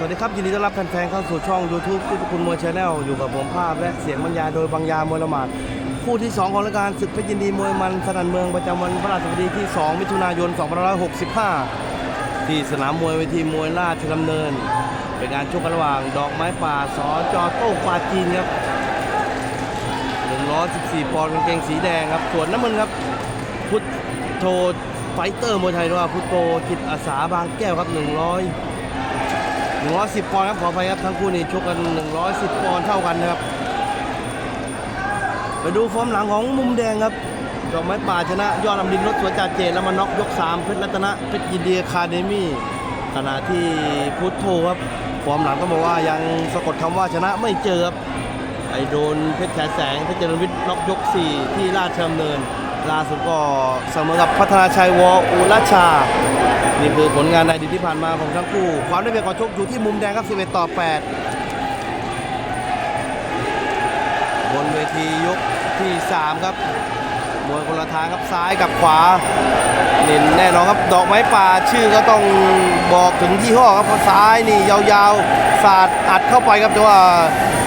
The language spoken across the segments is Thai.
สวัสดีครับยินดีต้อนรับแฟนๆเข้าสู่ช่อง YouTube ที่คุณมวยชาแนลอยู่กับผมภาพและเสียงบรรยายโดยบางยามวยละหมาดคู่ที่ 2 ของรายการศึกเพชรยินดีมวยมันสนันเมืองประจำวันพระราชบดีที่ 2 มิถุนายน 2565 ที่สนามมวยเวทีมวยราชดำเนิน เป็นการชกกันระหว่างดอกไม้ป่าสอจอโต้ปาจีนครับ114ปอนด์กางเกงสีแดงครับส่วนน้ำมันครับ พุทโธไฟเตอร์มวยไทยหรือว่าพุทโธจิตอาสาบางแก้วครับ100 110ปอนด์ครับขออภัยครับทั้งคู่นี่ชกกัน 110ปอนด์เท่ากันนะครับ ไปดูฟอร์มหลังของมุมแดงครับดอกไม้ป่าชนะ ยอดลำดินรถสวนจ่าเจแล้วมาน็อกยก 3 เพชรรัตนะเพชรยินดีคาเดมี่ขณะที่พุทโธครับฟอร์มหลังต้องบอกว่ายังสะกดคำว่าชนะไม่เจอครับไอโดนเพชรฉแสงเพชรเจริญวิทย์น็อกยก 4 ที่ราชดำเนิน ล่าสุดก็เสมอกับพัฒนาชัยวออุรชา นี่คือผลงานในอดีตที่ผ่านมาของทั้งคู่ ความได้เปรียบก่อนชกอยู่ที่มุมแดงครับ 11 ต่อ 8 บนเวทียกที่ 3 ครับมวยคนละทางครับซ้ายกับขวาเน้นแน่นอนครับดอกไม้ป่าชื่อก็ต้องบอกถึงยี่ห้อครับเพราะซ้ายนี่ยาวๆสาดอัดเข้าไปครับแต่ว่า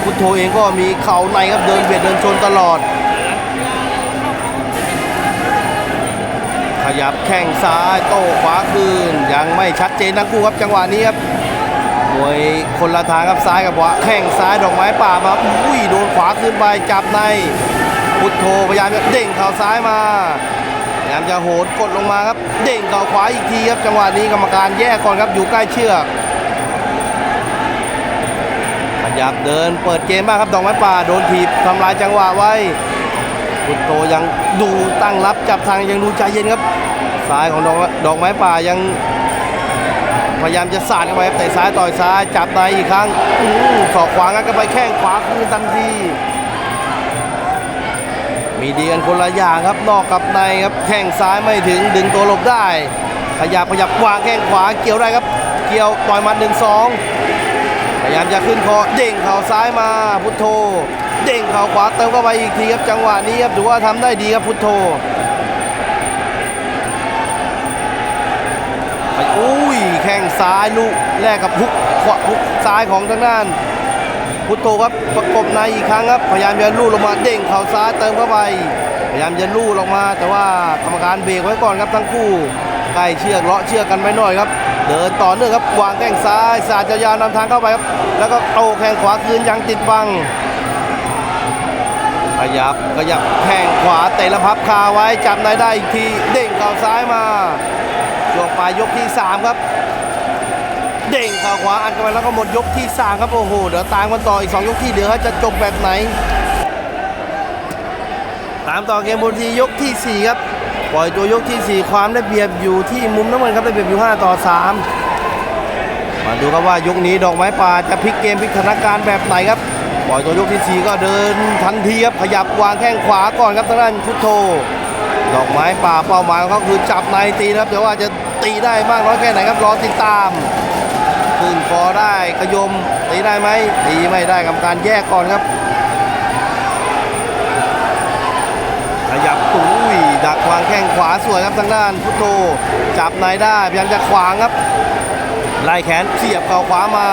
พุทโธเองก็มีเข่าในครับเดินเบียดเดินชนตลอด ยับแข้งซ้ายโต้ขวาคืน ยังไม่ชัดเจนทั้งคู่ครับจังหวะนี้ครับมวยคนละทางครับซ้ายกับขวาแข้งซ้ายดอกไม้ป่ามาอุ้ยโดนขวาขึ้นไปจับในพุทโธพยายามจะเด้งเข่าซ้ายมาพยายามจะโหดกดลงมาครับ เด้งเข่าขวาอีกทีครับ จังหวะนี้กรรมการแยกก่อนครับอยู่ใกล้เชือกขยับเดินเปิดเกมบ้างครับดอกไม้ป่าโดนถีบทำลายจังหวะไว้ พุทโธยังดูตั้งรับจับทางยังดูใจเย็นครับซ้ายของดอกดอกไม้ป่ายัง พยายามจะสาดเข้าไปครับเตะซ้ายต่อยซ้ายจับในอีกครั้งอื้อศอกขวางัดเข้าไปแข้งขวาคืนทันทีมีดีกันคนละอย่างครับนอกกับในครับแข้งซ้ายไม่ถึงดึงตัวหลบได้ ขยับขยับวางแข้งขวาเกี่ยวได้ครับ เกี่ยวต่อยมัดหนึ่งสองพยายามจะขึ้นคอเด้งเข่าซ้ายมาพุทโธ เด้งเข่าขวาเติมเข้าไปอีกทีครับจังหวะนี้ครับถือว่าทำได้ดีครับพุทโธไปอุ้ยแข้งซ้ายลูกแลกกับฮุกขวาฮุกซ้ายของทางด้าน พุทโธครับประกบในอีกครั้งครับพยายามจะลู่ลงมาเด้งเข่าซ้ายเติมเข้าไป พยายามจะลู่ลงมา แต่ว่ากรรมการเบรกไว้ก่อนครับทั้งคู่ใกล้เชือกเลาะเชือกกันไปหน่อยครับ เดินต่อเนื่องครับวางแข้งซ้ายสาดยาวๆนำทางเข้าไปครับแล้วก็โต้แข้งขวาคืนยังติดบัง ขยับขยับแข้งขวาเตะและพับคาไว้จับในได้อีกทีเด้งเข่าซ้ายมาช่วงปลายยกที่ 3 ครับ เด้งเข่าขวาอัดกันไปแล้วก็หมดยกที่ 3 ครับโอ้โหเดี๋ยวตามกันต่ออีก 2 ยกที่เหลือจะจบแบบไหน ตามต่อเกมบนทียกทีสี่4 ครับปล่อยตัวยกทีสี่ 4 ความได้เปรียบอยู่ที่มุมน้ำเงินครับได้เปรียบอยู่ 5 ต่อ 3 มาดูครับว่ายกนี้ดอกไม้ป่าจะพลิกเกมพลิกสถานการณ์แบบไหนครับ ปล่อยตัวยกที่ 4 ก็เดินทันทีครับขยับวางแข้งขวาก่อนครับทางด้านพุทโธดอกไม้ป่าเป้าหมายของเขาคือจับในตีนะครับแต่ว่าจะตีได้มากน้อยแค่ไหนครับรอติดตามขึ้นคอได้ขยมตีได้ไหมตีไม่ได้กรรมการแยกก่อนครับ ขยับตุ้ยดักวางแข้งขวาสวยครับทางด้านพุทโธจับในได้พยายามจะขวางครับ ไล่แขนเสียบเข่าขวามา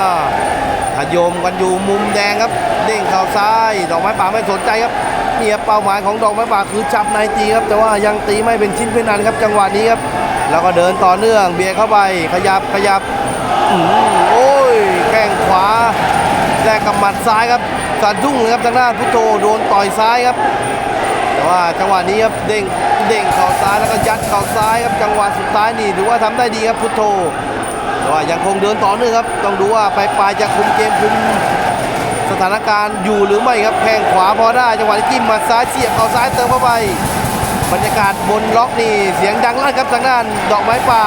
ขยมกันอยู่มุมแดงครับ เด้งเข่าซ้าย ดอกไม้ป่าไม่สนใจครับเนี่ยเป้าหมายของดอกไม้ป่าคือจับในตีครับ แต่ว่ายังตีไม่เป็นชิ้นเป็นอันครับ จังหวะนี้ครับ แล้วก็เดินต่อเนื่องเบียดเข้าไป ขยับขยับโอ้ยแข้งขวาแลกกับหมัดซ้ายครับสะดุ้งเลยครับทางด้านพุทโธโดนต่อยซ้ายครับ แต่ว่าจังหวะนี้ครับเด้งเด้งเข่าซ้ายแล้วก็ยัดเข่าซ้ายครับจังหวะสุดท้ายนี่ถือว่าทำได้ดีครับพุทโธ แต่ว่ายังคงเดินต่อเนื่องครับ ต้องดูว่าไปปลายจะคุมเกมคุมสถานการณ์อยู่หรือไม่ครับแข้งขวาพอได้จังหวะนี้จิ้มมาซ้ายเสียบเข่าซ้ายเติมเข้าไป บรรยากาศบนล็อกนี่เสียงดังลั่นครับทางด้านดอกไม้ป่า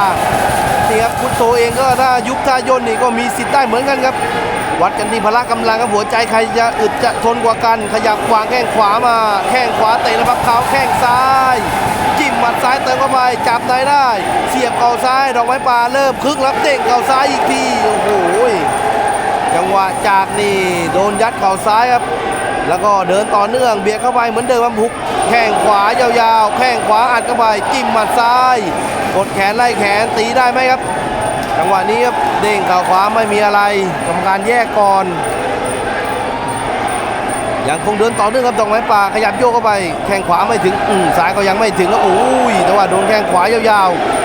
นี่ครับพุทโธเองก็ถ้ายุบท่าย่นนี่ก็มีสิทธิ์ได้เหมือนกันครับ วัดกันที่พละกำลังครับหัวใจใครจะอึดจะทนกว่ากัน ขยับวางแข้งขวามาแข้งขวาเตะแล้วพับเท้าแข้งซ้าย จิ้มหมัดซ้ายเติมเข้าไปจับในได้ เสียบเข่าซ้ายดอกไม้ป่าเริ่มคึกรับเด้งเข่าซ้ายอีกทีโอ้โหจังหวะจากนี่โดนยัดเข่าซ้ายครับแล้วก็เดินต่อเนื่องเบียดเข้าไปเหมือนเดิมครับพุกแข้งขวายาวๆ แข้งขวาอัดเข้าไปจิ้มหมัดซ้าย กดแขนไล่แขนตีได้ไหมครับ จังหวะนี้ครับเด้งเข่าขวาไม่มีอะไรกรรมการแยกก่อน ยังคงเดินต่อเนื่องครับดอกไม้ป่าขยับโยกเข้าไป แข้งขวาไม่ถึงอืมซ้ายก็ยังไม่ถึงแล้วโอ้ยแต่ว่าโดนแข้งขวายาวๆ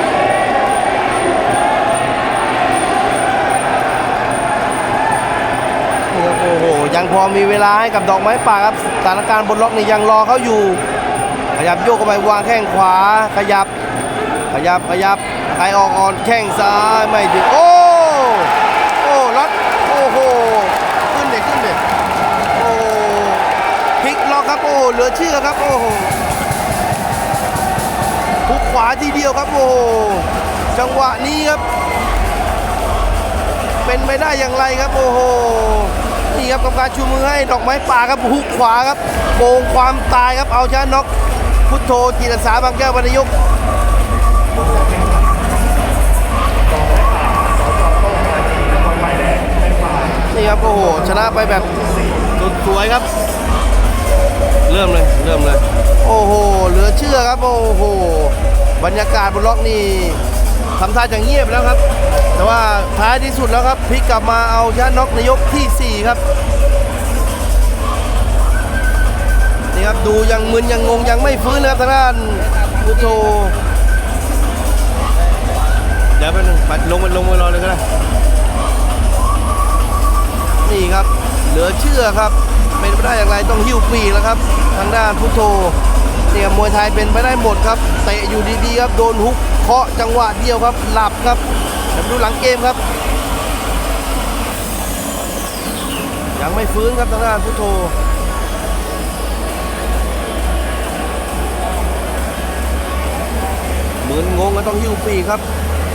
โอ้โหยังพอมีเวลาให้กับดอกไม้ป่าครับสถานการณ์บนล็อกนี่ยังรอเขาอยู่ ขยับโยกเข้าไปวางแข้งขวา ขยับ ขยับขยับใครออกอ่อนแข้งซ้ายไม่ถึงโอ้ล็อตโอ้โหขึ้นเด็กขึ้นเด็กโอ้พลิกล็อกครับโอ้ เหลือเชื่อครับ โอ้โหทุกขวาทีเดียวครับ โอ้โหจังหวะนี้ครับ เป็นไปได้อย่างไรครับ โอ้โหนี่ครับกรรมการชูมือให้ดอกไม้ป่าครับหุกขวาครับโกงความตายครับเอาชนะน็อกพุทโธจิตอาสาบางแก้วบรรยุกนี่ครับโอ้โหชนะไปแบบสุดสวยครับ ริ่มเลยเริ่มเลย โอ้โหเหลือเชื่อครับโอ้โหบรรยากาศบนล็อกนี่ทำท่าจะเงียบแล้วครับ แต่ว่าท้ายที่สุดแล้วครับพลิกกลับมาเอาชนะน็อกในยกที่ 4 ครับนี่ครับดูยังมึนยังงงยังไม่ฟื้นนะครับทางด้านพุทโธเดี๋ยวไปบนึงไปลงไปลงไปรอเลยก็ได้นี่ครับ เหลือเชื่อครับ เป็นไปได้อย่างไรต้องหิ้วปีกแล้วครับ ทางด้านพุทโธเนี่ยมวยไทยเป็นไปได้หมดครับเตะอยู่ดีๆครับโดนฮุกเคาะจังหวะเดียวครับ หลับครับเดี๋ยวดูหลังเกมครับ ยังไม่ฟื้นครับทางด้านพุทโธเหมือนงงก็ต้องหิ้วปีกครับ